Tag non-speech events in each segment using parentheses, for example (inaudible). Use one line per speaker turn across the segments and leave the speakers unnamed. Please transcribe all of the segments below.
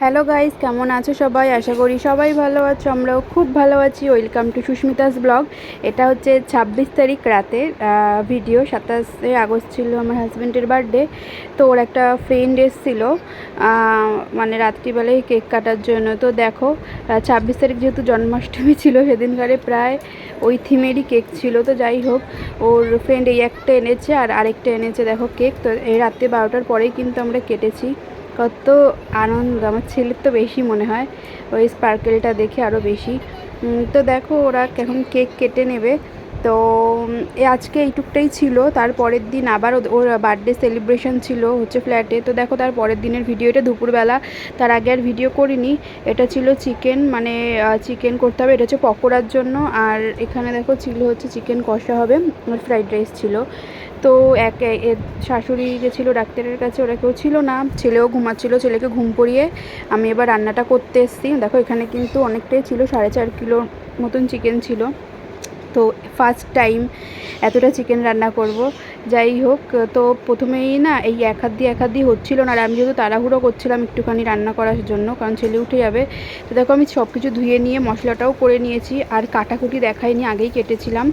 Hello guys, কেমন আছো সবাই? আশা করি সবাই ভালো আছো, আমরাও খুব ভালো আছি। Welcome to Susmita's vlog. এটা হচ্ছে ছাব্বিশ তারিখ রাতের ভিডিও সাতাশে আগস্ট ছিল আমার হাজব্যান্ডের বার্থডে তো ওর একটা ফ্রেন্ড এসেছিল মানে রাত্রিবেলায় কেক কাটার জন্য। তো দেখো ছাব্বিশ তারিখ যেহেতু জন্মাষ্টমী ছিল, সেদিনকারে প্রায় ওই থিমেরই কেক ছিল। তো যাই হোক, ওর ফ্রেন্ড এই একটা এনেছে আর আরেকটা এনেছে, দেখো কেক। তো এই রাত্রে বারোটার পরেই কিন্তু আমরা কেটেছি। কত আনন্দ, আমার ছেলের তো বেশি মনে হয়, ওই স্পার্কেলটা দেখে আরও বেশি। তো দেখো ওরা এখন কেক কেটে নেবে। তো আজকে এইটুকটাই ছিল তার পরের দিন আবার ওর বার্থডে সেলিব্রেশন ছিল হচ্ছে ফ্ল্যাটে তো দেখো তার পরের দিনের ভিডিও এটা দুপুরবেলা, তার আগে আর ভিডিও করিনি। এটা ছিল চিকেন মানে চিকেন করতে হবে, এটা হচ্ছে পকোড়ার জন্য। আর এখানে দেখো ছিল হচ্ছে চিকেন কষা হবে ফ্রাইড রাইস ছিল। তো এক শাশুড়ি গেছিল ডাক্তারের কাছে, ওরা কেউ ছিল না, ছেলেও ঘুমাচ্ছিল, ছেলেকে ঘুম পড়িয়ে আমি এবার রান্নাটা করতে এসেছি। দেখো, এখানে কিন্তু অনেকটাই ছিল, সাড়ে চার কিলোর মতন চিকেন ছিল। তো ফার্স্ট টাইম এতটা চিকেন রান্না করব। যাই হোক, তো প্রথমেই না এই এক হাত দিয়ে এক হাত দিয়ে হচ্ছিল না। আর আমি যেহেতু তাড়াহুড়ো করছিলাম একটুখানি রান্না করার জন্য, কারণ ছেলে উঠে যাবে। তো দেখো আমি সব কিছু ধুয়ে নিয়ে মশলাটাও করে নিয়েছি। আর কাটাকুটি দেখাইনি, আগেই কেটেছিলাম।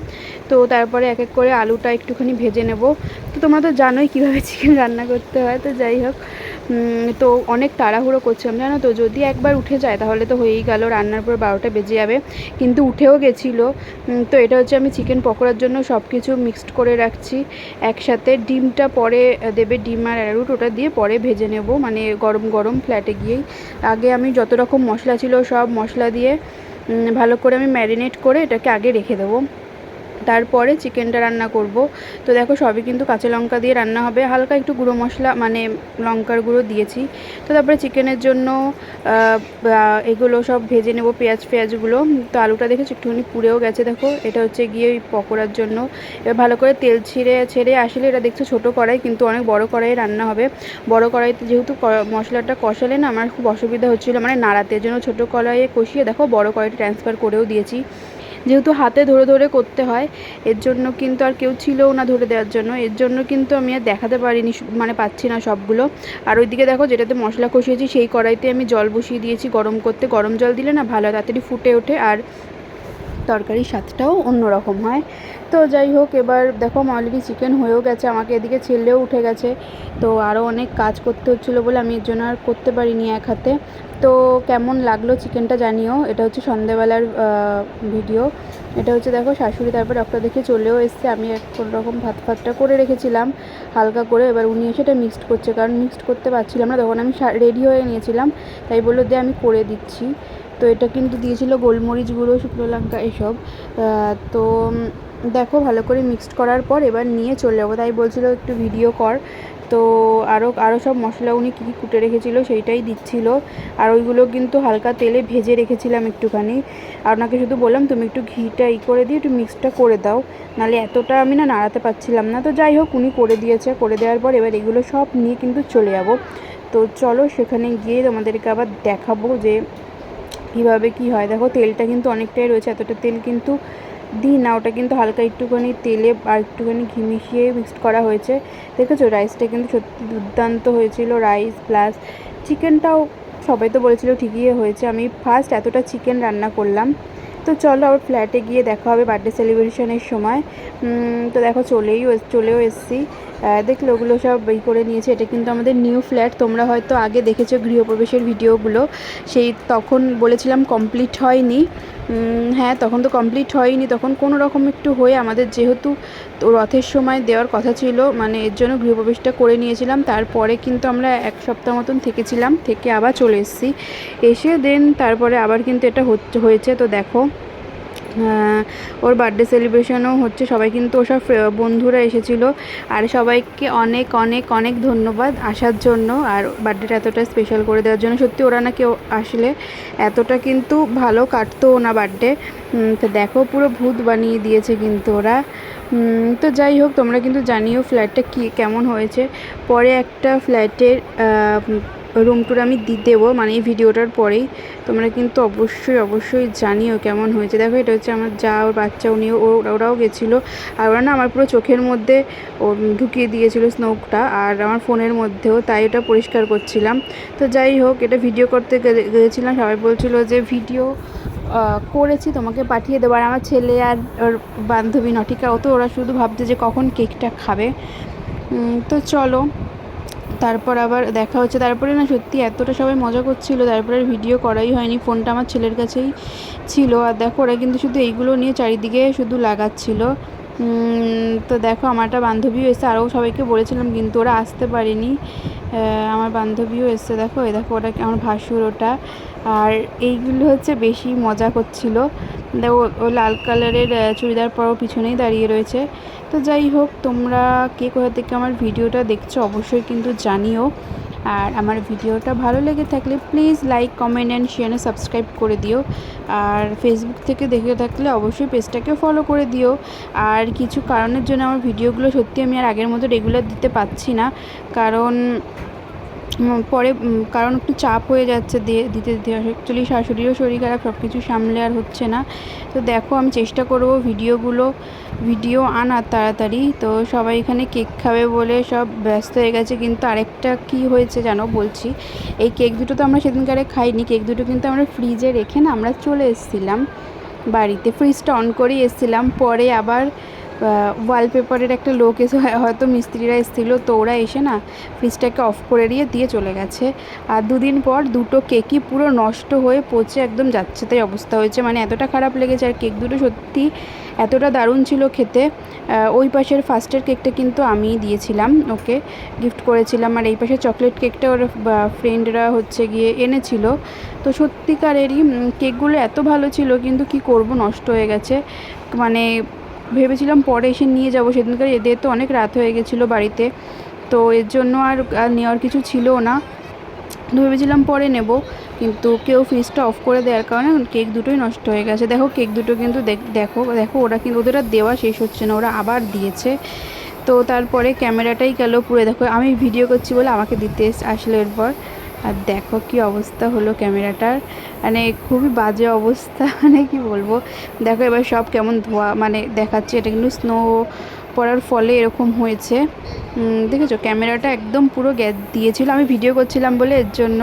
তো তারপরে এক এক করে আলুটা একটুখানি ভেজে নেব। তো তোমরা তো জানোই কীভাবে চিকেন রান্না করতে হয়। তো যাই হোক তো অনেক তাড়াহুড়ো করছিলাম জানো তো, যদি একবার উঠে যায় তাহলে তো হয়েই গেল, রান্নার পর বারোটা বেজে যাবে, কিন্তু উঠেও গেছিল। তো এটা হচ্ছে আমি চিকেন পকোড়ার জন্য সব কিছু মিক্সড করে রাখছি, একসাথে ডিমটা পরে দেবে ডিম আর অ্যারুট ওটা দিয়ে পরে ভেজে নেব মানে গরম গরম ফ্ল্যাটে গিয়েই। আগে আমি যত রকম মশলা ছিল সব মশলা দিয়ে ভালো করে আমি ম্যারিনেট করে এটাকে আগে রেখে দেবো। তারপরে চিকেনটা রান্না করব। তো দেখো সবই কিন্তু কাঁচা লঙ্কা দিয়ে রান্না হবে। হালকা একটু গুঁড়ো মশলা মানে লঙ্কার গুঁড়ো দিয়েছি। তো তারপরে চিকেনের জন্য এগুলো সব ভেজে নেব পেঁয়াজ ফেয়াজগুলো। তো আলুটা দেখেছি একটুখানি পুড়েও গেছে, দেখো। এটা হচ্ছে গিয়ে ওই পকোড়ার জন্য। এবার ভালো করে তেল ছিঁড়ে, ছেড়ে আসলে এটা দেখছ ছোটো কড়াই, কিন্তু অনেক বড় কড়াই রান্না হবে। বড় কড়াইতে যেহেতু মশলাটা কষালে না, আমার খুব অসুবিধা হচ্ছিল। মানে নাড়াতে জন্য ছোটো কড়াইয়ে কষিয়ে দেখো বড় কড়াইটা ট্রান্সফার করেও দিয়েছি। যেহেতু হাতে ধরে ধরে করতে হয়, এর জন্য কিন্তু আর কেউ ছিলও না ধরে দেওয়ার জন্য। এর জন্য কিন্তু আমি আর দেখাতে পারিনি মানে পাচ্ছি না সবগুলো। আর ওইদিকে দেখো যেটাতে মশলা কষিয়েছি, সেই কড়াইতে আমি জল বসিয়ে দিয়েছি গরম করতে। গরম জল দিলে না ভালো তাড়াতাড়ি ফুটে ওঠে। আর তরকারির স্বাদটাও অন্যরকম হয়। তো যাই হোক, এবার দেখো অলরেডি চিকেন হয়েও গেছে, আমাকে এদিকে ছেলেও উঠে গেছে। তো আরও অনেক কাজ করতে হচ্ছিল বলে আমি এর জন্য আর করতে পারিনি এক হাতে। তো কেমন লাগল চিকেনটা জানিও, এটা হচ্ছে সন্ধেবেলার ভিডিও এটা হচ্ছে দেখো শাশুড়ি তারপর ডক্টর দেখে চলেও এসছে, আমি কোনো রকম ভাত ফাতটা করে রেখেছিলাম, হালকা করে। এবার উনি এসে এটা মিক্সড করছে, কারণ মিক্সড করতে পারছিলাম না, তখন আমি রেডি হয়ে নিয়েছিলাম, তাই বলল দিয়ে আমি করে দিচ্ছি। তো এটা কিন্তু দিয়েছিল গোলমরিচ গুঁড়ো, শুকনো লঙ্কা এসব। তো দেখো ভালো করে মিক্সড করার পর এবার নিয়ে চলে যাব। তাই বলছিল একটু ভিডিও কর। তো আরও আরও সব মশলা উনি কী কী কুটে রেখেছিল সেইটাই দিচ্ছিল। আর ওইগুলো কিন্তু হালকা তেলে ভেজে রেখেছিলাম একটুখানি। আর ওনাকে শুধু বললাম, তুমি একটু ঘিটা ই করে দিয়ে একটু মিক্সটা করে দাও। নাহলে এতটা আমি না নাড়াতে পারছিলাম না। তো যাই হোক, উনি করে দিয়েছে। করে দেওয়ার পর এবার এগুলো সব নিয়ে কিন্তু চলে যাব। তো চলো সেখানে গিয়ে তোমাদেরকে আবার দেখাবো যে কীভাবে কি হয়? দেখো, তেলটা কিন্তু অনেকটাই রয়েছে, এতটা তেল কিন্তু দিই না। ওটা কিন্তু হালকা একটুখানি তেলে আর একটুখানি ঘি মিশিয়ে মিক্সড করা হয়েছে। দেখেছ? রাইসটা কিন্তু সত্যি দুর্দান্ত হয়েছিল রাইস প্লাস চিকেনটাও সবাই তো বলেছিল ঠিকই হয়েছে। আমি ফার্স্ট এতটা চিকেন রান্না করলাম। তো চলো, আবার ফ্ল্যাটে গিয়ে দেখা হবে বার্থডে সেলিব্রেশনের সময়। তো দেখো চলেই চলেও এসেছি। দেখলে ওগুলো সব ই করে নিয়েছে। এটা কিন্তু আমাদের নিউ ফ্ল্যাট তোমরা হয়তো আগে দেখেছ গৃহপ্রবেশের ভিডিওগুলো। সেই তখন বলেছিলাম কমপ্লিট হয়নি। হ্যাঁ তখন তো কমপ্লিট হয়নি। তখন কোনো রকম একটু হয়ে আমাদের যেহেতু রথের সময় দেওয়ার কথা ছিল মানে এর জন্য গৃহপ্রবেশটা করে নিয়েছিলাম। তারপরে কিন্তু আমরা এক সপ্তাহ মতন থেকেছিলাম, থেকে আবার চলে এসেছি। এসে দেন তারপরে আবার কিন্তু এটা হচ্ছে, হয়েছে। তো দেখো ওর বার্থডে সেলিব্রেশনও হচ্ছে, সবাই কিন্তু ওসব বন্ধুরা এসেছিল। আর সবাইকে অনেক অনেক অনেক ধন্যবাদ আসার জন্য, আর বার্থডেটা এতটা স্পেশাল করে দেওয়ার জন্য। সত্যি ওরা না কেউ আসলে এতটা কিন্তু ভালো কাটতো না বার্থডে তো দেখো, পুরো ভূত বানিয়ে দিয়েছে কিন্তু ওরা। তো যাই হোক, তোমরা কিন্তু জানিও ফ্ল্যাটটা কী, কেমন হয়েছে। পরে একটা ফ্ল্যাটের রুম টুর আমি দি, দেবো। মানে এই ভিডিওটার পরেই তোমরা কিন্তু অবশ্যই অবশ্যই জানিও কেমন হয়েছে। দেখো, এটা হচ্ছে আমার যা, ওর বাচ্চা উনিও ও- ওরাও গেছিল। আর ওরা না আমার পুরো চোখের মধ্যে ঢুকিয়ে দিয়েছিল স্নোকটা আর আমার ফোনের মধ্যেও, তাই ওটা পরিষ্কার করছিলাম। তো যাই হোক, এটা ভিডিও করতে গেছিলাম। সবাই বলছিল যে, ভিডিও করেছি, তোমাকে পাঠিয়ে দেবো। আর আমার ছেলে আর ওর বান্ধবী নটিকা, ও তো ওরা শুধু ভাবছে যে, কখন কেকটা খাবে? তো চলো। তারপর আবার দেখা হচ্ছে, তারপরে না সত্যি এতটা সবাই মজা করছিল, তারপরে ভিডিও করাই হয়নি ফোনটা আমার ছেলের কাছেই ছিল। আর দেখো ওরা কিন্তু শুধু এইগুলো নিয়ে চারিদিকে শুধু লাগাচ্ছিল। তো দেখো, আমার একটা বান্ধবীও এসে আরও সবাইকে বলেছিলাম, কিন্তু ওরা আসতে পারেনি। আমার বান্ধবীও এসছে, দেখো, এই দেখো, ওটা আমার ভাসুর ওটা। আর এইগুলো হচ্ছে বেশি মজা করছিল। দেখো, ও লাল কালারের চুড়িদার পরও পিছনেই দাঁড়িয়ে রয়েছে। তো যাই হোক, তোমরা কে কোথা থেকে আমার ভিডিওটা দেখছ অবশ্যই কিন্তু জানিও। আর আমার ভিডিওটা ভালো লেগে থাকলে please like comment and share subscribe করে দিও। আর ফেসবুক থেকে দেখে থাকলে অবশ্যই পেজটাকে ফলো করে দিও। আর কিছু কারণের জন্য আমার ভিডিওগুলো সত্যি আমি আর আগের মতো রেগুলার দিতে পারছি না। কারণ পরে কারণ একটু চাপ হয়ে যাচ্ছে দিয়ে, দিতে দিতে। অ্যাকচুয়ালি শাশুড়িরও শরীর খারাপ সব কিছু সামলে আর হচ্ছে না। তো দেখো, আমি চেষ্টা করব ভিডিওগুলো, ভিডিও আনার তাড়াতাড়ি। তো সবাই এখানে কেক খাবে বলে সব ব্যস্ত হয়ে গেছে। কিন্তু আরেকটা কি হয়েছে জানো বলছি? এই কেক দুটো তো আমরা সেদিনকারে খাইনি। কেক দুটো কিন্তু আমরা ফ্রিজে রেখে না আমরা চলে এসেছিলাম বাড়িতে। ফ্রিজটা অন করেই এসেছিলাম। পরে আবার ওয়ালপেপারের একটা লোক এসে হয়তো মিস্ত্রিরা এসেছিল, তো ওরা এসে না ফ্রিজটাকে অফ করে দিয়ে দিয়ে চলে গেছে। আর দুদিন পর দুটো কেকই পুরো নষ্ট হয়ে পচে একদম যাচ্ছে, তাই অবস্থা হয়েছে। মানে এতটা খারাপ লেগেছে, আর কেক দুটো সত্যি এতটা দারুণ ছিল খেতে। ওই পাশের ফার্স্টের কেকটা কিন্তু আমিই দিয়েছিলাম, ওকে গিফট করেছিলাম। আর এই পাশে চকলেট কেকটা ওর ফ্রেন্ডরা হচ্ছে গিয়ে এনেছিল। তো সত্যিকারেরই কেকগুলো এত ভালো ছিল, কিন্তু কি করব, নষ্ট হয়ে গেছে। মানে ভেবেছিলাম পরে এসে নিয়ে যাব, সেদিনকার এদের তো অনেক রাত হয়ে গেছিল বাড়িতে, তো এর জন্য আর নেওয়ার কিছু ছিল না। ভেবেছিলাম পরে নেব, কিন্তু কেউ ফ্রিজটা অফ করে দেওয়ার কারণে কেক দুটোই নষ্ট হয়ে গেছে। দেখো, কেক দুটো কিন্তু দেখ- দেখো ওরা কিন্তু ওদের আর দেওয়া শেষ হচ্ছে না, ওরা আবার দিয়েছে। তো তারপরে ক্যামেরাটাই গেল পুরো, দেখো, আমি ভিডিও করছি বলে আমাকে দিতে আসলো এরপর। আর দেখো কি অবস্থা হলো ক্যামেরাটার। মানে খুবই বাজে অবস্থা (laughs) মানে কি বলব? দেখো এবার সব কেমন ধোয়া মানে দেখাচ্ছে, এটা কিন্তু স্নো পড়ার ফলে এরকম হয়েছে। দেখেছ? ক্যামেরাটা একদম পুরো গ্যাস দিয়েছিল। আমি ভিডিও করছিলাম বলে এর জন্য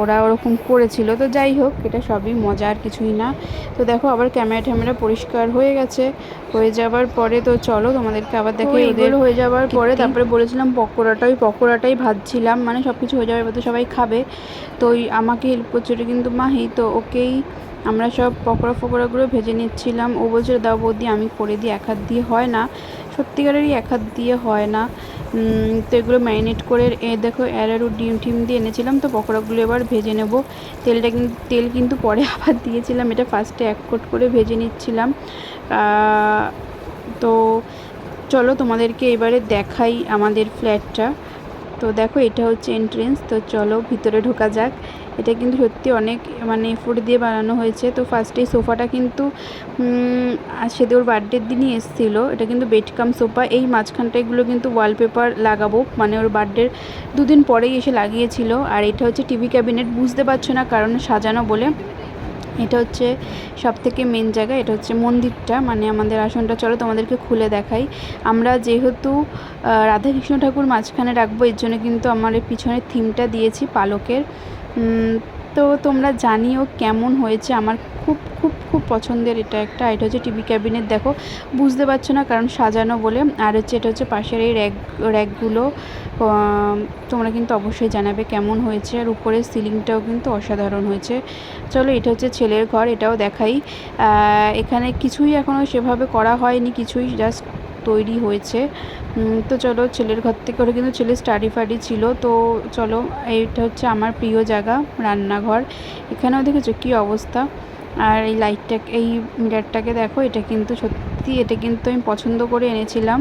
ওরা ওরকম করেছিল। তো যাই হোক এটা সবই মজা আর কিছুই না। তো দেখো আবার ক্যামেরা ট্যামেরা পরিষ্কার হয়ে গেছে। হয়ে যাবার পরে তো চলো তোমাদেরকে আবার দেখে এগুলো হয়ে যাওয়ার পরে তারপরে বলেছিলাম পকোড়াটা ওই পকোড়াটাই ভাজছিলাম। মানে সব কিছু হয়ে যাবে তো সবাই খাবে। তো ওই আমাকে হেল্প করছিল কিন্তু মাহি তো ওকেই আমরা সব পকোড়া ফকোড়াগুলো ভেজে নিচ্ছিলাম। ও বলছিল দাও বৌদি আমি করে দিই এক হাত দিয়ে হয় না। সত্যিকারেরই এক হাত দিয়ে হয় না। তো এগুলো ম্যারিনেট করে, এ দেখো অ্যারারু ডিম টিম দিয়ে এনেছিলাম, তো পকোড়াগুলো এবার ভেজে নেব। তেলটা কিন্তু তেল কিন্তু পরে (laughs) আবার দিয়েছিলাম, এটা ফার্স্টে এক কোট করে ভেজে নিচ্ছিলাম। তো চলো তোমাদেরকে এবারে দেখাই আমাদের ফ্ল্যাটটা তো দেখো এটা হচ্ছে এন্ট্রেন্স তো চলো ভিতরে ঢোকা যাক। এটা কিন্তু সত্যি অনেক মানে এফোর্ট দিয়ে বানানো হয়েছে। তো ফার্স্টে সোফাটা কিন্তু সেদিন ওর বার্থডের দিনই এসেছিল। এটা কিন্তু বেডকাম সোফা এই মাঝখানটা এগুলো কিন্তু ওয়ালপেপার লাগাবো। মানে ওর বার্থডের দুদিন পরেই এসে লাগিয়েছিল। আর এটা হচ্ছে টিভি ক্যাবিনেট বুঝতে পারছ না কারণ সাজানো বলে। এটা হচ্ছে সব থেকে মেন জায়গা। এটা হচ্ছে মন্দিরটা। মানে আমাদের আসনটা, চলো তোমাদেরকে খুলে দেখাই। আমরা যেহেতু রাধাকৃষ্ণ ঠাকুর মাঝখানে রাখব, এর জন্য কিন্তু আমার পিছনের থিমটা দিয়েছি, পালকের। তো তোমরা জানিও কেমন হয়েছে। আমার খুব খুব খুব পছন্দের এটা একটা এটা হচ্ছে টিভি ক্যাবিনেট দেখো, বুঝতে পারছ না কারণ সাজানো বলে। আর হচ্ছে এটা হচ্ছে পাশের এই র্যাক র্যাকগুলো তোমরা কিন্তু অবশ্যই জানাবে কেমন হয়েছে। আর উপরের সিলিংটাও কিন্তু অসাধারণ হয়েছে। চলো, এটা হচ্ছে ছেলের ঘর, এটাও দেখাই। এখানে কিছুই এখনও সেভাবে করা হয়নি, কিছুই জাস্ট তৈরি হয়েছে। তো চলো ছেলের ঘর থেকে ওরা কিন্তু ছেলে স্টাডি ফাডি ছিল। তো চলো, এইটা হচ্ছে আমার প্রিয় জায়গা, রান্নাঘর। এখানেও দেখেছ কী অবস্থা? আর এই লাইটটা এই মিরারটাকে দেখো, এটা কিন্তু সত্যি, এটা কিন্তু আমি পছন্দ করে এনেছিলাম।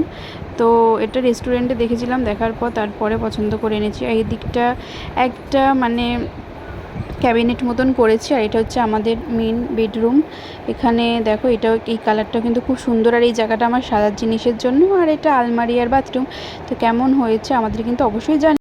তো এটা রেস্টুরেন্টে দেখেছিলাম, দেখার পর তারপরে পছন্দ করে এনেছি। এই দিকটা একটা মানে ক্যাবিনেট মতন করেছি আর এটা হচ্ছে আমাদের মেন বেডরুম এখানে দেখো এটাও এই কালারটা কিন্তু খুব সুন্দর আর এই জায়গাটা আমার সাদার জিনিসের জন্য। আর এটা আলমারি আর বাথরুম তো কেমন হয়েছে আমাদের কিন্তু অবশ্যই জানি